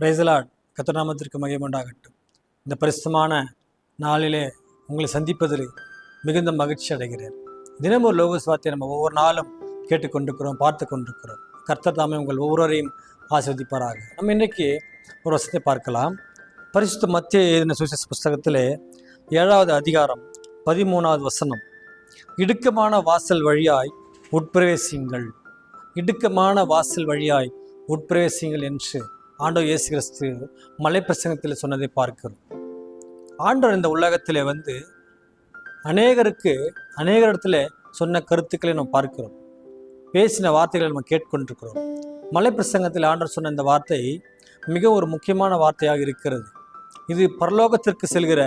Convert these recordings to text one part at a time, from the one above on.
பிரைசலாட் கத்தநாமத்திற்கு மகிமுண்டாகட்டும் இந்த பரிசுமான நாளிலே உங்களை சந்திப்பதில் மிகுந்த மகிழ்ச்சி அடைகிறேன். தினமும் ஒரு லோக சுவாத்தியை நம்ம ஒவ்வொரு நாளும் கேட்டுக்கொண்டிருக்கிறோம் பார்த்து கொண்டிருக்கிறோம் கர்த்தர் தாமே உங்கள் ஒவ்வொருவரையும் ஆஸ்வதிப்பாராக நம்ம இன்றைக்கு ஒரு வசத்தை பார்க்கலாம். பரிசுத்த மத்திய எழுதின சுவிசேஷ புஸ்தகத்திலே ஏழாவது அதிகாரம் பதிமூணாவது வசனம். இடுக்கமான வாசல் வழியாய் உட்பிரவேசியுங்கள் இடுக்கமான வாசல் வழியாய் உட்பிரவேசியுங்கள் என்று ஆண்டோ இயேசு கிறிஸ்து மலை பிரசங்கத்தில் சொன்னதை பார்க்கிறோம். ஆண்டவர் இந்த உலகத்தில் வந்து அநேகருக்கு அநேக இடத்துல சொன்ன கருத்துக்களை நம்ம பார்க்கிறோம். பேசின வார்த்தைகளை நம்ம கேட்கொண்டிருக்கிறோம் மலை பிரசங்கத்தில் ஆண்டவர் சொன்ன இந்த வார்த்தை மிக ஒரு முக்கியமான வார்த்தையாக இருக்கிறது. இது பரலோகத்திற்கு செல்கிற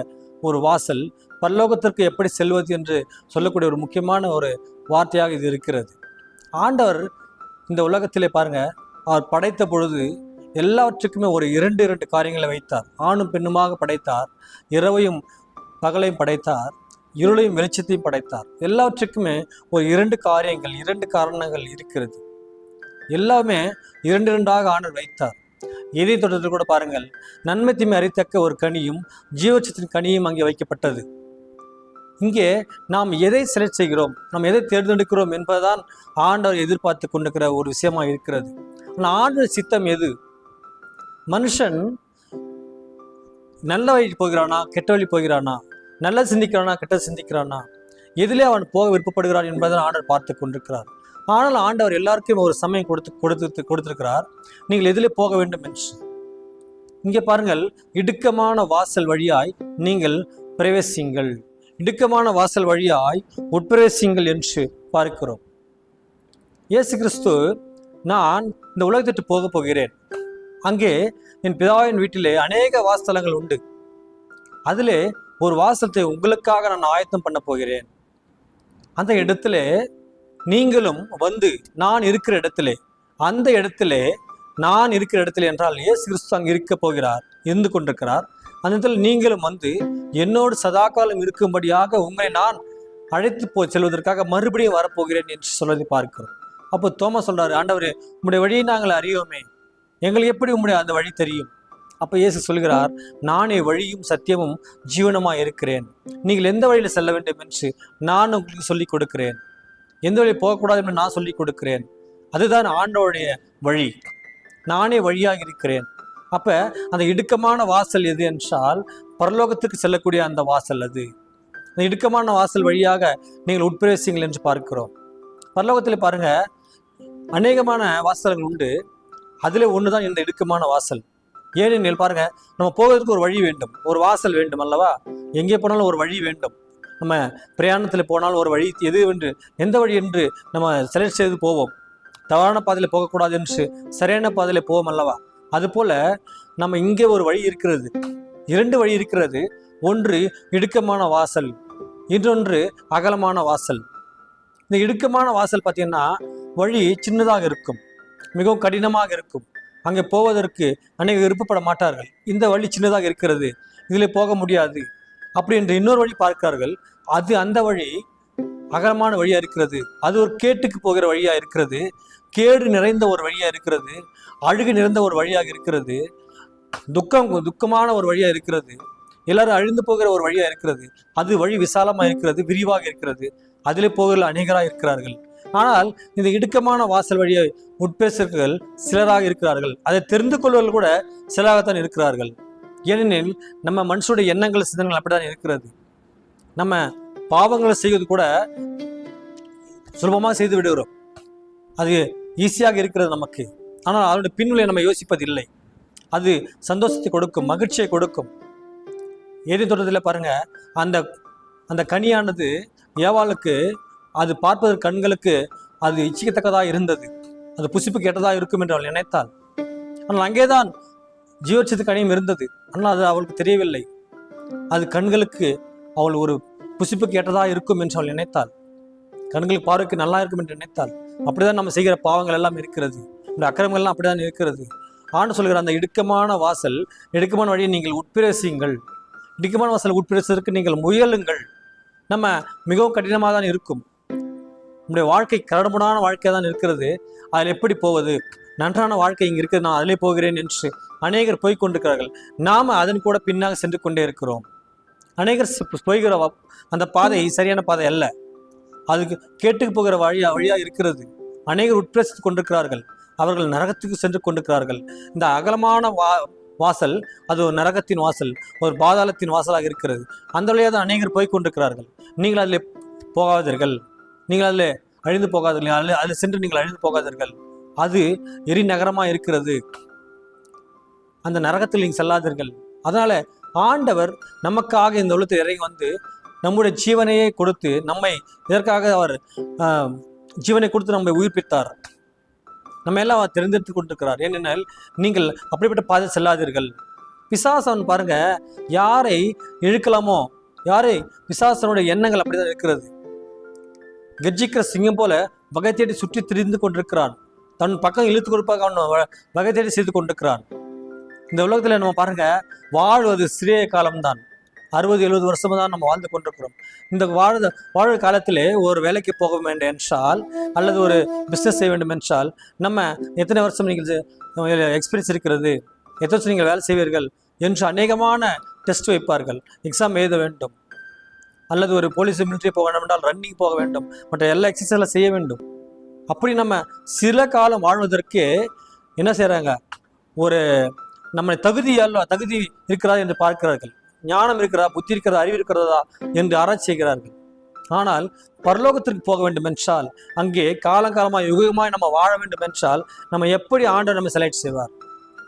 ஒரு வாசல் பரலோகத்திற்கு எப்படி செல்வது என்று சொல்லக்கூடிய ஒரு முக்கியமான ஒரு வார்த்தையாக இது இருக்கிறது. ஆண்டவர் இந்த உலகத்திலே பாருங்கள் அவர் படைத்த பொழுது எல்லாவற்றுக்குமே ஒரு இரண்டு இரண்டு காரியங்களை வைத்தார். ஆணும் பெண்ணுமாக படைத்தார். இரவையும் பகலையும் படைத்தார். இருளையும் வெளிச்சத்தையும் படைத்தார். எல்லாவற்றுக்குமே ஒரு இரண்டு காரியங்கள் இரண்டு காரணங்கள் இருக்கிறது. எல்லாமே இரண்டு இரண்டாக ஆண்டவர் வைத்தார். எதை தொடர்ந்து கூட பாருங்கள். நன்மை தீமை அறித்தக்க ஒரு கனியும் ஜீவச்சத்தின் கனியும் அங்கே வைக்கப்பட்டது. இங்கே நாம் எதை செலக்ட் செய்கிறோம்? நாம் எதை தேர்ந்தெடுக்கிறோம் என்பதுதான் ஆண்டவர் எதிர்பார்த்து கொண்டிருக்கிற ஒரு விஷயமா இருக்கிறது. ஆனால் ஆண்டவர் சித்தம் எது? மனுஷன் நல்ல வழி போகிறானா கெட்ட வழி போகிறானா? நல்ல சிந்திக்கிறானா கெட்ட சிந்திக்கிறானா? எதிலே அவன் போக விருப்பப்படுகிறான் என்பதை ஆண்டவர் பார்த்து கொண்டிருக்கிறார். ஆனால் ஆண்டவர் எல்லாருக்கும் ஒரு சமயம் கொடுத்து கொடுத்து கொடுத்திருக்கிறார். நீங்கள் எதிலே போக வேண்டும் என்று. இங்கே பாருங்கள் இடுக்கமான வாசல் வழியாய் நீங்கள் பிரவேசிங்கள். இடுக்கமான வாசல் வழியாய் உட்பிரவேசிங்கள் என்று பார்க்கிறோம். இயேசு கிறிஸ்து நான் இந்த உலகத்திற்கு போக போகிறேன். அங்கே என் பிதாவின் வீட்டிலே அநேக வாசலங்கள் உண்டு. அதிலே ஒரு வாசலத்தை உங்களுக்காக நான் ஆயத்தம் பண்ண போகிறேன். அந்த இடத்துல நீங்களும் வந்து நான் இருக்கிற இடத்திலே அந்த இடத்திலே நான் இருக்கிற இடத்துல என்றால் இயேசு கிறிஸ்து அங்கே இருக்க போகிறார் இருந்து கொண்டிருக்கிறார். அந்த இடத்துல நீங்களும் வந்து என்னோடு சதாகாலம் இருக்கும்படியாக உங்களை நான் அழைத்து போ செல்வதற்காக மறுபடியும் வரப்போகிறேன் என்று சொல்வதை பார்க்கிறோம். அப்போ தோமா சொல்றாரு ஆண்டவரே உங்களுடைய வழியை நாங்கள் அறியோமே. எங்களுக்கு எப்படி உங்களுடைய அந்த வழி தெரியும்? அப்போ இயேசு சொல்கிறார் நானே வழியும் சத்தியமும் ஜீவனமாக இருக்கிறேன். நீங்கள் எந்த வழியில் செல்ல வேண்டும் என்று நான் உங்களுக்கு சொல்லிக் கொடுக்கிறேன். எந்த வழி போகக்கூடாது என்று நான் சொல்லிக் கொடுக்கிறேன். அதுதான் ஆண்டோடைய வழி. நானே வழியாக இருக்கிறேன். அப்போ அந்த இடுக்கமான வாசல் எது என்றால் பரலோகத்துக்கு செல்லக்கூடிய அந்த வாசல் அது. அந்த இடுக்கமான வாசல் வழியாக நீங்கள் உட்பிரவேசிங்கள் என்று பார்க்கிறோம். பரலோகத்தில் பாருங்கள் அநேகமான வாசல்கள் உண்டு. அதில் ஒன்று தான் இந்த இடுக்கமான வாசல். ஏனெனில் பாருங்க நம்ம போவதற்கு ஒரு வழி வேண்டும். ஒரு வாசல் வேண்டும் அல்லவா? எங்கே போனாலும் ஒரு வழி வேண்டும். நம்ம பிரயாணத்தில் போனால் ஒரு வழி எது என்று எந்த வழி என்று நம்ம செலக்ட் செய்து போவோம். தவறான பாதையில் போகக்கூடாது என்று சரியான பாதையில் போவோம் அல்லவா? அதுபோல் நம்ம இங்கே ஒரு வழி இருக்கிறது. இரண்டு வழி இருக்கிறது. ஒன்று இடுக்கமான வாசல் இன்னொன்று அகலமான வாசல். இந்த இடுக்கமான வாசல் பார்த்தீங்கன்னா வழி சின்னதாக இருக்கும். மிகவும் கடினமாக இருக்கும். அங்கே போவதற்கு அநேக விருப்பப்பட மாட்டார்கள். இந்த வழி சின்னதாக இருக்கிறது. இதில் போக முடியாது. அப்படி என்று இன்னொரு வழி பார்க்கிறார்கள். அது அந்த வழி அகலமான வழியா இருக்கிறது. அது ஒரு கேட்டுக்கு போகிற வழியா இருக்கிறது. கேடு நிறைந்த ஒரு வழியா இருக்கிறது. அழுகு நிறைந்த ஒரு வழியாக இருக்கிறது. துக்கம் துக்கமான ஒரு வழியா இருக்கிறது. எல்லாரும் அழிந்து போகிற ஒரு வழியா இருக்கிறது. அது வழி விசாலமா இருக்கிறது விரிவாக இருக்கிறது. அதிலே போகிற அநேகராக இருக்கிறார்கள். ஆனால் இந்த இடுக்கமான வாசல் வழியை உட்பேசர்கள் சிலராக இருக்கிறார்கள். அதை தெரிந்து கொள்வர்கள் கூட சிலராகத்தான் இருக்கிறார்கள். ஏனெனில் நம்ம மனுஷனுடைய எண்ணங்கள் சிந்தனைகள் அப்படிதான் இருக்கிறது. நம்ம பாவங்களை செய்வது கூட சுலபமாக செய்து விடுகிறோம். அது ஈஸியாக இருக்கிறது நமக்கு. ஆனால் அதனுடைய பின்விலை நம்ம யோசிப்பதில்லை. அது சந்தோஷத்தை கொடுக்கும் மகிழ்ச்சியை கொடுக்கும். ஏரி தோட்டத்தில் பாருங்க அந்த அந்த கனியானது ஏவாளுக்கு அது பார்ப்பதற்கு கண்களுக்கு அது இச்சிக்கத்தக்கதாக இருந்தது. அது புசிப்பு கேட்டதாக இருக்கும் என்று அவள் நினைத்தாள். ஆனால் அங்கேதான் ஜீவச்சத்து கனியும் இருந்தது. ஆனால் அது அவளுக்கு தெரியவில்லை. அது கண்களுக்கு அவள் ஒரு புசிப்புக்கு ஏற்றதாக இருக்கும் என்று அவள் நினைத்தாள். கண்களுக்கு பார்வைக்கு நல்லா இருக்கும் என்று நினைத்தாள். அப்படிதான் நம்ம செய்கிற பாவங்கள் எல்லாம் இருக்கிறது. இந்த அக்கிரமங்கள்லாம் அப்படிதான் இருக்கிறது. ஆண்டு சொல்கிற அந்த இடுக்கமான வாசல் இடுக்கமான வழியை நீங்கள் உட்பிரசியுங்கள். இடுக்கமான வாசல் உட்பிரசுவதற்கு நீங்கள் முயலுங்கள். நம்ம மிகவும் கடினமாக தான் இருக்கும். நம்முடைய வாழ்க்கை கரடுமுடான வாழ்க்கை தான் இருக்கிறது. அதில் எப்படி போவது? நன்றான வாழ்க்கை இங்கே இருக்குது. நான் அதிலே போகிறேன் என்று அநேகர் போய்கொண்டிருக்கிறார்கள் நாம் அதன் கூட பின்னாக சென்று கொண்டே இருக்கிறோம். அநேகர் போய்கிற அந்த பாதை சரியான பாதை அல்ல. அதுக்கு கேட்டுக்கு போகிற வழியா வழியாக இருக்கிறது. அநேகர் உட்பிரசித்து கொண்டிருக்கிறார்கள். அவர்கள் நரகத்துக்கு சென்று கொண்டிருக்கிறார்கள். இந்த அகலமான வா வாசல் அது ஒரு நரகத்தின் வாசல் ஒரு பாதாளத்தின் வாசலாக இருக்கிறது. அந்த வழியாக தான் அநேகர் போய்கொண்டிருக்கிறார்கள் நீங்கள் அதில் போகாதீர்கள். நீங்கள் அதில் அழிந்து போகாதீர்கள். அதில் அதில் சென்று நீங்கள் அழிந்து போகாதீர்கள். அது எரி நகரமாக இருக்கிறது. அந்த நரகத்தில் நீங்கள் செல்லாதீர்கள். அதனால் ஆண்டவர் நமக்காக இந்த உலகத்தில் இறங்கி வந்து நம்முடைய ஜீவனையே கொடுத்து நம்மை இதற்காக அவர் ஜீவனை கொடுத்து நம்மை உயிர்ப்பித்தார். நம்ம எல்லாம் அவர் தெரிந்தெடுத்து கொண்டிருக்கிறார். ஏனென்றால் நீங்கள் அப்படிப்பட்ட பாதை செல்லாதீர்கள். பிசாசன் பாருங்க யாரை இழுக்கலாமோ யாரை பிசாசனுடைய எண்ணங்கள் அப்படிதான் இருக்கிறது. கர்ஜிக்கிற சிங்கம் போல வகை தேடி சுற்றி திரிந்து கொண்டிருக்கிறான். தன் பக்கம் இழுத்து கொடுப்பாக அவன் வ- வகை தேடி செய்து கொண்டிருக்கிறான். இந்த உலகத்தில் நம்ம பாருங்க வாழ்வது சிறிய காலம்தான். அறுபது எழுபது வருஷமாக தான் நம்ம வாழ்ந்து கொண்டிருக்கிறோம். இந்த வாழ் வாழ காலத்திலே ஒரு வேலைக்கு போக வேண்டும் என்றால் அல்லது ஒரு பிஸ்னஸ் செய்ய வேண்டும் என்றால் நம்ம எத்தனை வருஷம் நீங்கள் எக்ஸ்பீரியன்ஸ் இருக்கிறது எத்தனை வருஷம் நீங்கள் வேலை செய்வீர்கள் என்று அநேகமான டெஸ்ட் வைப்பார்கள். எக்ஸாம் எழுத வேண்டும். அல்லது ஒரு போலீஸ் மிலிட்ரி போக வேண்டும் என்றால் ரன்னிங் போக வேண்டும். மற்ற எல்லா எக்ஸசைஸ்லாம் செய்ய வேண்டும். அப்படி நம்ம சில காலம் வாழ்வதற்கு என்ன செய்கிறாங்க ஒரு நம்மை தகுதி அல்ல தகுதி இருக்கிறதா என்று பார்க்கிறார்கள். ஞானம் இருக்கிறதா புத்தி இருக்கிறதா அறிவு இருக்கிறதா என்று ஆராய்ச்சி செய்கிறார்கள். ஆனால் பரலோகத்திற்கு போக வேண்டும் என்றால் அங்கே காலங்காலமாக யுகமாய் நம்ம வாழ வேண்டும் என்றால் நம்ம எப்படி ஆண்டு நம்ம செலக்ட் செய்வார்?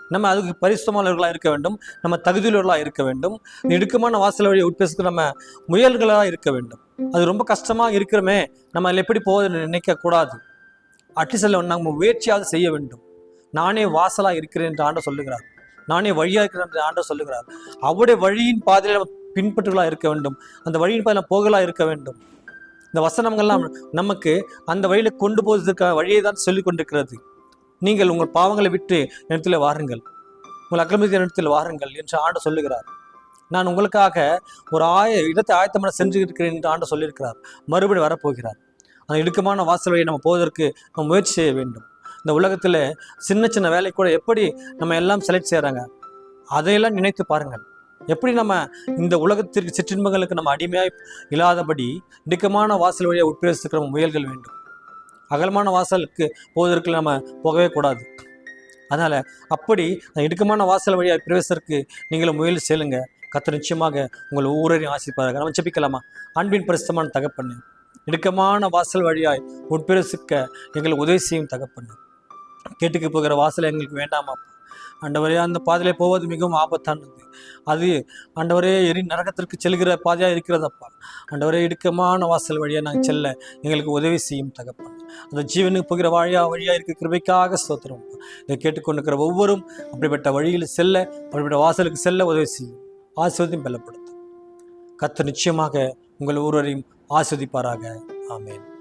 நம்ம அதுக்கு பரிசுமானவர்களாக இருக்க வேண்டும். நம்ம தகுதியுள்ளவர்களாக இருக்க வேண்டும். நெடுக்கமான வாசல் வழியை உட்பேசுக்கு நம்ம முயல்களாக இருக்க வேண்டும். அது ரொம்ப கஷ்டமாக இருக்கிறோமே. நம்ம அதில் எப்படி போவதுன்னு நினைக்கக்கூடாது அட்லீஸ்ட் நம்ம முயற்சியாவது செய்ய வேண்டும். நானே வாசலாக இருக்கிறேன் என்று ஆண்டை சொல்லுகிறார். நானே வழியாக இருக்கிறேன் என்று ஆண்டை சொல்லுகிறார். அவருடைய வழியின் பாதையில் நம்ம பின்பற்றுகளாக இருக்க வேண்டும். அந்த வழியின் பாதையில் போகலாக இருக்க வேண்டும். இந்த வசனங்கள்லாம் நமக்கு அந்த வழியில் கொண்டு போவதற்கான வழியை தான் சொல்லிக் கொண்டிருக்கிறது. நீங்கள் உங்கள் பாவங்களை விட்டு இடத்தில் வாருங்கள். உங்கள் அக்கிரமித்த இடத்தில் வாருங்கள் என்று ஆண்டு சொல்லுகிறார். நான் உங்களுக்காக ஒரு ஆய இடத்தை ஆயத்தமான சென்று இருக்கிறேன் என்று ஆண்டு சொல்லியிருக்கிறார். மறுபடி வரப்போகிறார். அந்த இடுக்கமான வாசல் வழியை நம்ம போவதற்கு நம்ம முயற்சி செய்ய வேண்டும். இந்த உலகத்தில் சின்ன சின்ன வேலை கூட எப்படி நம்ம எல்லாம் செலக்ட் செய்கிறாங்க அதையெல்லாம் நினைத்து பாருங்கள். எப்படி நம்ம இந்த உலகத்திற்கு சிற்றின்பங்களுக்கு நம்ம அடிமையாய் இல்லாதபடி இடுக்கமான வாசல் வழியை உட்பிரவேசிக்கிற முயல்கள் வேண்டும். அகலமான வாசலுக்கு போவதற்கு நம்ம போகவே கூடாது. அதனால் அப்படி அந்த இடுக்கமான வாசல் வழியாக பிரவேசத்திற்கு நீங்களும் முயல் செல்லுங்க. கத்த நிச்சயமாக உங்கள் ஊரையும் ஆசிப்பார்கள் நம்ம செப்பிக்கலாமா அன்பின் பிரசித்தமான தகப்பண்ணு இடுக்கமான வாசல் வழியாய் உட்பிரசிக்க எங்களுக்கு உதவி செய்யும் தகப்பண்ணு கேட்டுக்கு போகிற வாசல் எங்களுக்கு வேண்டாமா ஆண்டவரே அந்த பாதையிலே போவது மிகவும் ஆபத்தானது. அது ஆண்டவரே எரி நரகத்திற்கு செல்கிற பாதையாக இருக்கிறதப்பா. ஆண்டவரே இடுக்கமான வாசல் வழியாக நாங்கள் செல்ல எங்களுக்கு உதவி செய்யும் தகப்பன். அந்த ஜீவனுக்கு போகிற வழியா வழியாக இருக்க கிருபைக்காக ஸ்தோத்திரம். இதை கேட்டுக்கொண்டிருக்கிற ஒவ்வொரும் அப்படிப்பட்ட வழியில் செல்ல அப்படிப்பட்ட வாசலுக்கு செல்ல உதவி செய்யும். ஆசிர்வதியும் பலப்படுத்தும். கத்து நிச்சயமாக உங்கள் ஒருவரையும் ஆஸ்வதிப்பாராக ஆமேன்.